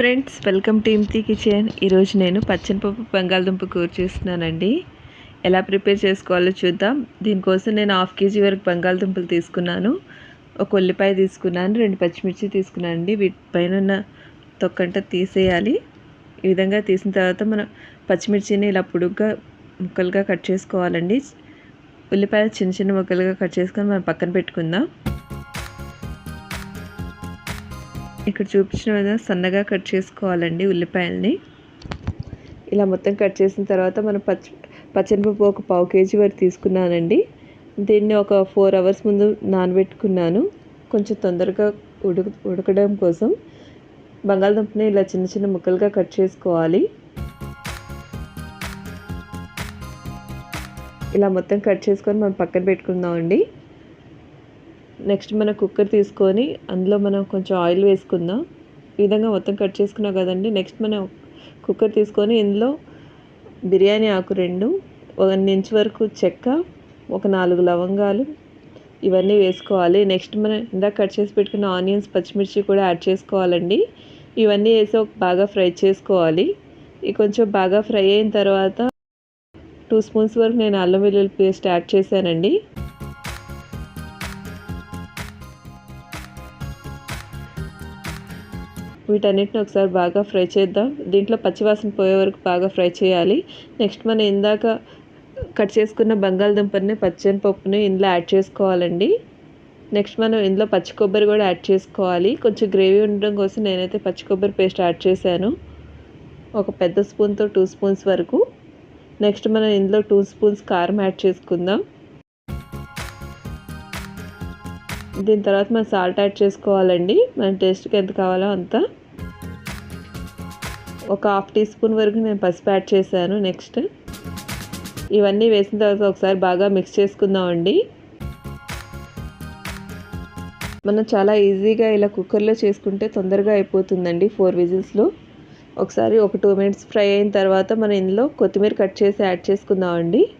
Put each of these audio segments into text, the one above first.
Friends welcome to ఇమ్తి kitchen. ఈరోజు నేను పచ్చనిపప్పు బంగాళదుంప కూర చేస్తున్నానండి. ఎలా ప్రిపేర్ చేసుకోవాలో చూద్దాం. దీనికోసం నేను హాఫ్ కేజీ వరకు బంగాళదుంపలు తీసుకున్నాను. ఒక ఉల్లిపాయ తీసుకున్నాను రెండు పచ్చిమిర్చి తీసుకున్నాను అండి వీటిపైన ఉన్న తొక్కంట తీసేయాలి. ఈ విధంగా తీసిన తర్వాత మనం పచ్చిమిర్చిని ఇలా పొడుగ్గా ముక్కలుగా కట్ చేసుకోవాలండి. ఉల్లిపాయలు చిన్న చిన్న ముక్కలుగా కట్ చేసుకొని మనం పక్కన పెట్టుకుందాం. ఇక్కడ చూపించిన విధంగా సన్నగా కట్ చేసుకోవాలండి ఉల్లిపాయల్ని. ఇలా మొత్తం కట్ చేసిన తర్వాత మనం పచ్చి పచ్చనిపప్పు ఒక పావు కేజీ వరకు తీసుకున్నానండి. దీన్ని ఒక ఫోర్ అవర్స్ ముందు నానబెట్టుకున్నాను. కొంచెం తొందరగా ఉడక ఉడకడం కోసం బంగాళదుంపని ఇలా చిన్న చిన్న ముక్కలుగా కట్ చేసుకోవాలి. ఇలా మొత్తం కట్ చేసుకొని మనం పక్కన పెట్టుకుందామండి. నెక్స్ట్ మనం కుక్కర్ తీసుకొని అందులో మనం కొంచెం ఆయిల్ వేసుకుందాం. ఈ విధంగా మొత్తం కట్ చేసుకున్నాం కదండి. నెక్స్ట్ మనం కుక్కర్ తీసుకొని ఇందులో బిర్యానీ ఆకు రెండు ఒక ఇంచ్ వరకు చెక్క ఒక నాలుగు లవంగాలు ఇవన్నీ వేసుకోవాలి. నెక్స్ట్ మనం ఇందాక కట్ చేసి పెట్టుకున్న ఆనియన్స్ పచ్చిమిర్చి కూడా యాడ్ చేసుకోవాలండి. ఇవన్నీ వేసి ఒక బాగా ఫ్రై చేసుకోవాలి. ఇది కొంచెం బాగా ఫ్రై అయిన తర్వాత టూ స్పూన్స్ వరకు నేను అల్లం వెల్లుల్లి పేస్ట్ యాడ్ చేశానండి. వీటన్నిటిని ఒకసారి బాగా ఫ్రై చేద్దాం. దీంట్లో పచ్చివాసన పోయే వరకు బాగా ఫ్రై చేయాలి. నెక్స్ట్ మనం ఇందాక కట్ చేసుకున్న బంగాళదుంపని పచ్చనిపప్పుని ఇందులో యాడ్ చేసుకోవాలండి. నెక్స్ట్ మనం ఇందులో పచ్చి కొబ్బరి కూడా యాడ్ చేసుకోవాలి. కొంచెం గ్రేవీ ఉండడం కోసం నేనైతే పచ్చి కొబ్బరి పేస్ట్ యాడ్ చేశాను. ఒక పెద్ద స్పూన్తో టూ స్పూన్స్ వరకు. నెక్స్ట్ మనం ఇందులో టూ స్పూన్స్ కారం యాడ్ చేసుకుందాం. దీని తర్వాత మనం సాల్ట్ యాడ్ చేసుకోవాలండి. మన టేస్ట్కి ఎంత కావాలో అంత. ఒక హాఫ్ టీ స్పూన్ వరకు నేను పసుపు యాడ్ చేశాను నెక్స్ట్. ఇవన్నీ వేసిన తర్వాత ఒకసారి బాగా మిక్స్ చేసుకుందామండి. మనం చాలా ఈజీగా ఇలా కుక్కర్లో చేసుకుంటే తొందరగా అయిపోతుందండి ఫోర్ విజిల్స్లో ఒకసారి ఒక టూ మినిట్స్ ఫ్రై అయిన తర్వాత మనం ఇందులో కొత్తిమీర కట్ చేసి యాడ్ చేసుకుందామండి.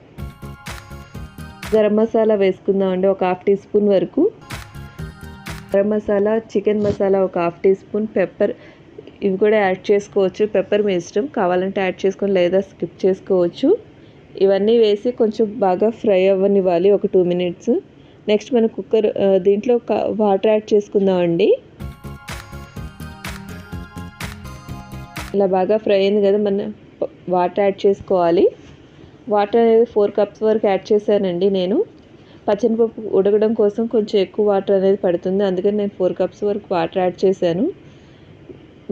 గరం మసాలా వేసుకుందామండి ఒక హాఫ్ టీ స్పూన్ వరకు. గరం మసాలా చికెన్ మసాలా ఒక హాఫ్ టీ స్పూన్ పెప్పర్ ఇవి కూడా యాడ్ చేసుకోవచ్చు. పెప్పర్ మీ ఇష్టం కావాలంటే యాడ్ చేసుకొని లేదా స్కిప్ చేసుకోవచ్చు. ఇవన్నీ వేసి కొంచెం బాగా ఫ్రై అవ్వనివ్వాలి ఒక టూ మినిట్స్ నెక్స్ట్ మన కుక్కర్ దీంట్లో వాటర్ యాడ్ చేసుకుందామండి ఇలా బాగా ఫ్రై అయింది కదా మన వాటర్ యాడ్ చేసుకోవాలి. వాటర్ అనేది ఫోర్ కప్స్ వరకు యాడ్ చేశానండి నేను. పచ్చనిపప్పు ఉడకడం కోసం కొంచెం ఎక్కువ వాటర్ అనేది పడుతుంది. అందుకని నేను ఫోర్ కప్స్ వరకు వాటర్ యాడ్ చేశాను.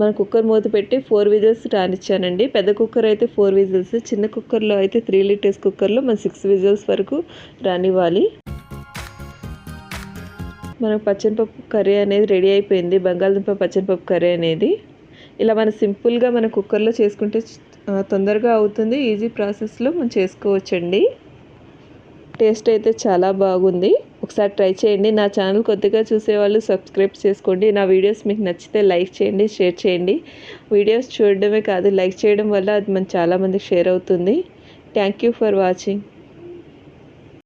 మన కుక్కర్ మూత పెట్టి ఫోర్ విజిల్స్ రానిచ్చానండి. పెద్ద కుక్కర్ అయితే ఫోర్ విజిల్స్ చిన్న కుక్కర్లో అయితే త్రీ లీటర్స్ కుక్కర్లో మన సిక్స్ విజిల్స్ వరకు రానివ్వాలి. మనకు పచ్చనిపప్పు కర్రీ అనేది రెడీ అయిపోయింది. బంగాళదుంప పచ్చనిపప్పు కర్రీ అనేది. ఇలా మనం సింపుల్గా మన కుక్కర్లో చేసుకుంటే తొందరగా అవుతుంది. ఈజీ ప్రాసెస్లో మనం చేసుకోవచ్చండి. టేస్ట్ అయితే చాలా బాగుంది. ఒకసారి ట్రై చేయండి. నా ఛానల్ కొద్దిగా చూసేవాళ్ళు సబ్స్క్రైబ్ చేసుకోండి. నా వీడియోస్ మీకు నచ్చితే లైక్ చేయండి షేర్ చేయండి. వీడియోస్ చూడడమే కాదు లైక్ చేయడం వల్ల అది మన చాలామందికి షేర్ అవుతుంది. Thank you for watching.